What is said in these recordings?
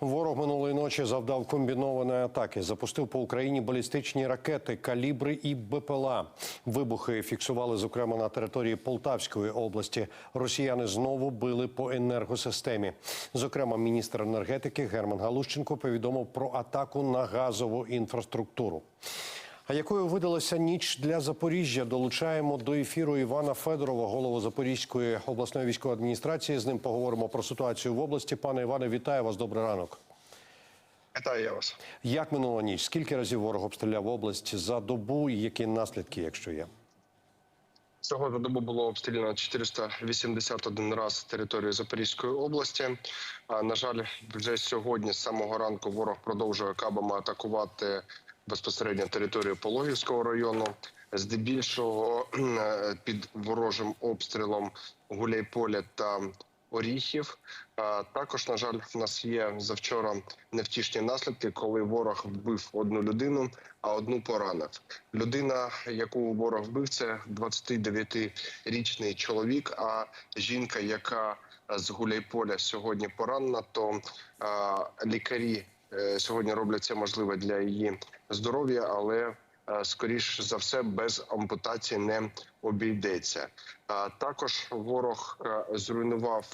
Ворог минулої ночі завдав комбінованої атаки. Запустив по Україні балістичні ракети, калібри і БПЛА. Вибухи фіксували зокрема на території Полтавської області. Росіяни знову били по енергосистемі. Зокрема, міністр енергетики Герман Галущенко повідомив про атаку на газову інфраструктуру. А якою видалася ніч для Запоріжжя? Долучаємо до ефіру Івана Федорова, голову Запорізької обласної військової адміністрації. З ним поговоримо про ситуацію в області. Пане Іване, вітаю вас. Добрий ранок. Вітаю я вас. Як минула ніч? Скільки разів ворог обстріляв область за добу? І які наслідки, якщо є? Цього за добу було обстріляно 481 раз територію Запорізької області. А, На жаль, вже сьогодні, з самого ранку, ворог продовжує кабами атакувати безпосередньо територію Пологівського району. Здебільшого е, під ворожим обстрілом Гуляйполя та Оріхів. Також, на жаль, в нас є завчора невтішні наслідки, коли ворог вбив одну людину, а одну поранив. Людина, яку ворог вбив, це 29-річний чоловік. А жінка, яка з Гуляйполя сьогодні поранена, то лікарі сьогодні роблять це можливе для її здоров'я, але е, скоріш за все без ампутації не обійдеться. Також ворог е, зруйнував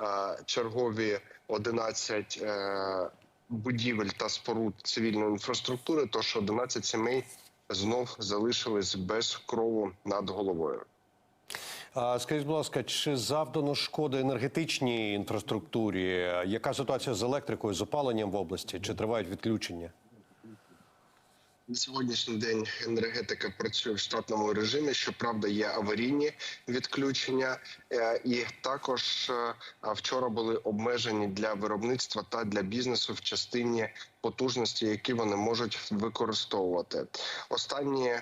е, чергові 11 е, будівель та споруд цивільної інфраструктури. Тож 11 сімей знов залишились без крову над головою. Скажіть, будь ласка, чи завдано шкоди енергетичній інфраструктурі? Яка ситуація з електрикою, з опаленням в області? Чи тривають відключення? На сьогоднішній день енергетика працює в штатному режимі. Щоправда, є аварійні відключення, Е, і також е, вчора були обмежені для виробництва та для бізнесу в частині потужності, які вони можуть використовувати. Останні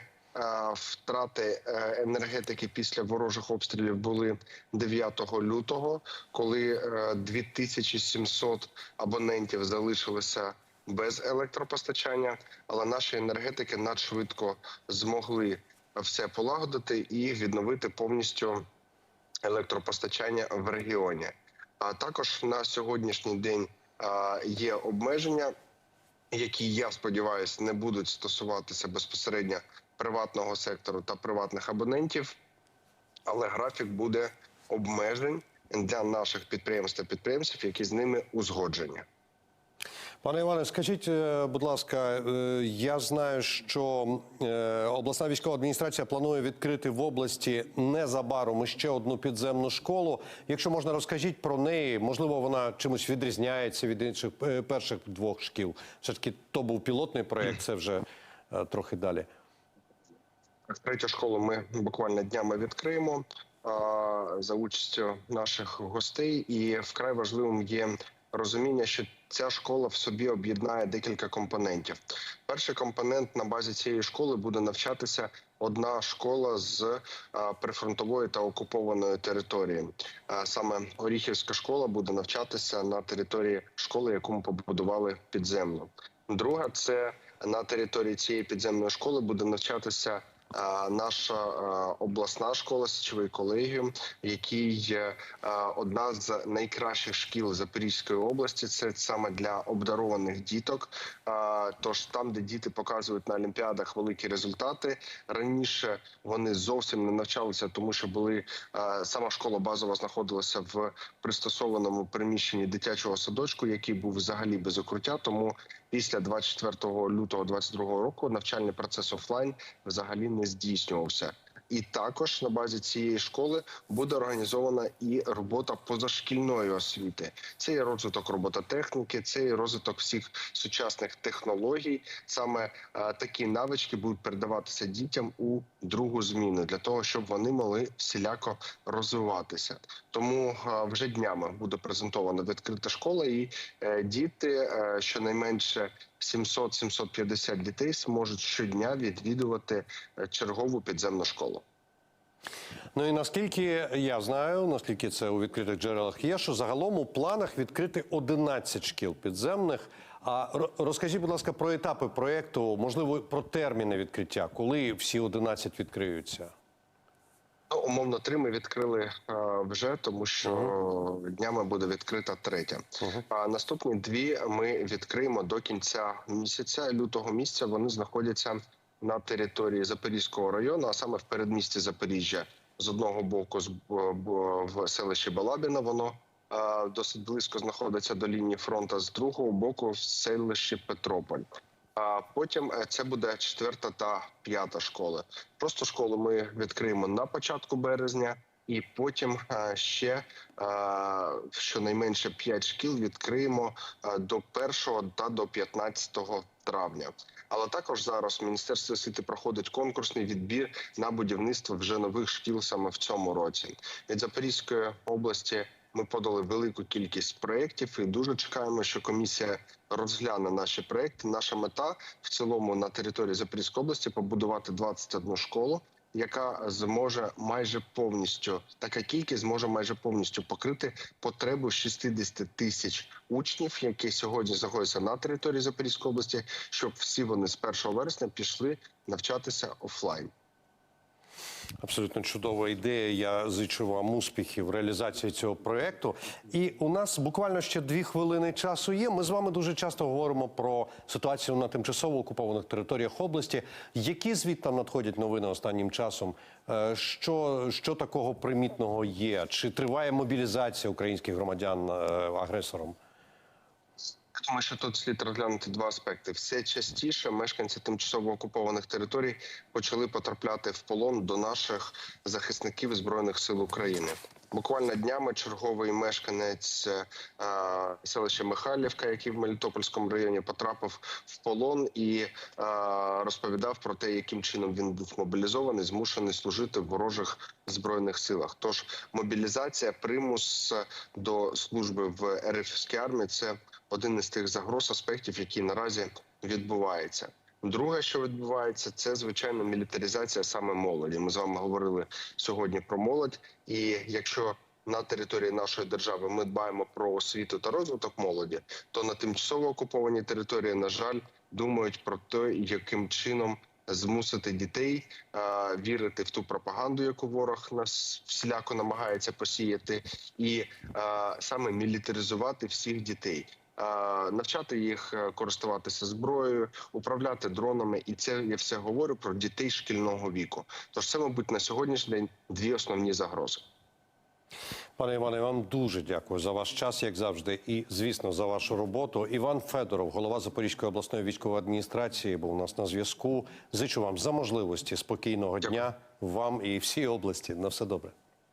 втрати е, енергетики після ворожих обстрілів були 9 лютого, коли е, 2700 абонентів залишилися без електропостачання, але наші енергетики надшвидко змогли все полагодити і відновити повністю електропостачання в регіоні. А також на сьогоднішній день є обмеження, які я сподіваюся не будуть стосуватися безпосередньо приватного сектору та приватних абонентів, але графік буде обмежень для наших підприємств та підприємців, які з ними узгоджені. Пане Іване, скажіть, е, будь ласка, е, я знаю, що е, обласна військова адміністрація планує відкрити в області незабаром ще одну підземну школу. Якщо можна, розкажіть про неї. Можливо, вона чимось відрізняється від інших перших двох шкіл. Все ж таки, то був пілотний проєкт, це вже трохи далі. Третю школу ми буквально днями відкриємо за участю наших гостей, і вкрай важливим є розуміння, що ця школа в собі об'єднає декілька компонентів. Перший компонент на базі цієї школи буде навчатися одна школа з прифронтової та окупованої території. Саме Оріхівська школа буде навчатися на території школи, яку ми побудували підземно. Друга це на території цієї підземної школи буде навчатися наша обласна школа січовий колегіум, який є одна з найкращих шкіл Запорізької області. Це саме для обдарованих діток. Тож там, де діти показують на олімпіадах великі результати, раніше вони зовсім не навчалися, тому що були сама школа базова знаходилася в пристосованому приміщенні дитячого садочку, який був взагалі без укриття. Тому після 24 лютого 2022 року навчальний процес офлайн взагалі не здійснювався. І також на базі цієї школи буде організована і робота позашкільної освіти. Це і розвиток робототехніки, це і розвиток всіх сучасних технологій. Саме е, такі навички будуть передаватися дітям у другу зміну для того, щоб вони могли всіляко розвиватися. Тому е, вже днями буде презентована відкрита школа, і е, діти е, щонайменше 700-750 дітей зможуть щодня відвідувати е, чергову підземну школу. Ну і наскільки я знаю, наскільки це у відкритих джерелах є, що загалом у планах відкрити 11 шкіл підземних. А розкажіть, будь ласка, про етапи проєкту, можливо, про терміни відкриття, коли всі 11 відкриються. Ну, умовно, три ми відкрили е, вже, тому що днями буде відкрита третя. Мгм. А наступні дві ми відкриємо до кінця місяця лютого місяця. Вони знаходяться на території Запорізького району, а саме в передмісті Запоріжжя. З одного боку, з б- б- в селищі Балабіна, воно е, досить близько знаходиться до лінії фронту. З другого боку, в селищі Петрополь. А потім е, це буде четверта та п'ята школи. Просто школу ми відкриємо на початку березня, і потім е, ще е, щонайменше 5 шкіл відкриємо до 1 та до 15 травня. Але також зараз в Міністерстві освіти проходить конкурсний відбір на будівництво вже нових шкіл саме в цьому році. Від Запорізької області ми подали велику кількість проєктів і дуже чекаємо, що комісія розгляне наші проєкти. Наша мета в цілому на території Запорізької області побудувати 21 школу, яка зможе майже повністю така кількість зможе майже повністю покрити потребу 60 тисяч учнів, які сьогодні знаходяться на території Запорізької області, щоб всі вони з 1 вересня пішли навчатися офлайн. Абсолютно чудова ідея. Я зичу вам успіхів в реалізації цього проєкту. І у нас буквально ще дві хвилини часу є. Ми з вами дуже часто говоримо про ситуацію на тимчасово окупованих територіях області. Які звідти надходять новини останнім часом? Е, Що, що такого примітного є? Чи триває мобілізація українських громадян е, агресором? Я Думаю, що тут слід розглянути два аспекти. Все частіше мешканці тимчасово окупованих територій почали потрапляти в полон до наших захисників збройних сил України. Буквально днями черговий мешканець е, селища Михайлівка, який в Мелітопольському районі потрапив в полон і е, розповідав про те, яким чином він був мобілізований, змушений служити в ворожих збройних силах. Тож мобілізація, примус до служби в РФській армії це один із тих загроз аспектів, які наразі відбуваються. Друге, що відбувається, це звичайно мілітаризація саме молоді. Ми з вами говорили сьогодні про молодь. І якщо на території нашої держави ми дбаємо про освіту та розвиток молоді, то на тимчасово окупованій території, на жаль, думають про те, яким чином змусити дітей е, вірити в ту пропаганду, яку ворог нас всіляко намагається посіяти, і е, саме мілітаризувати всіх дітей. Навчати їх е, користуватися зброєю, управляти дронами, і це я все говорю про дітей шкільного віку. Тож це, мабуть, на сьогоднішній день дві основні загрози. Пане Іване, вам дуже дякую за ваш час, як завжди, і звісно за вашу роботу. Іван Федоров, голова Запорізької обласної військової адміністрації, був у нас на зв'язку. Зичу вам за можливості спокійного Дякую. дня вам і всій області. На все добре.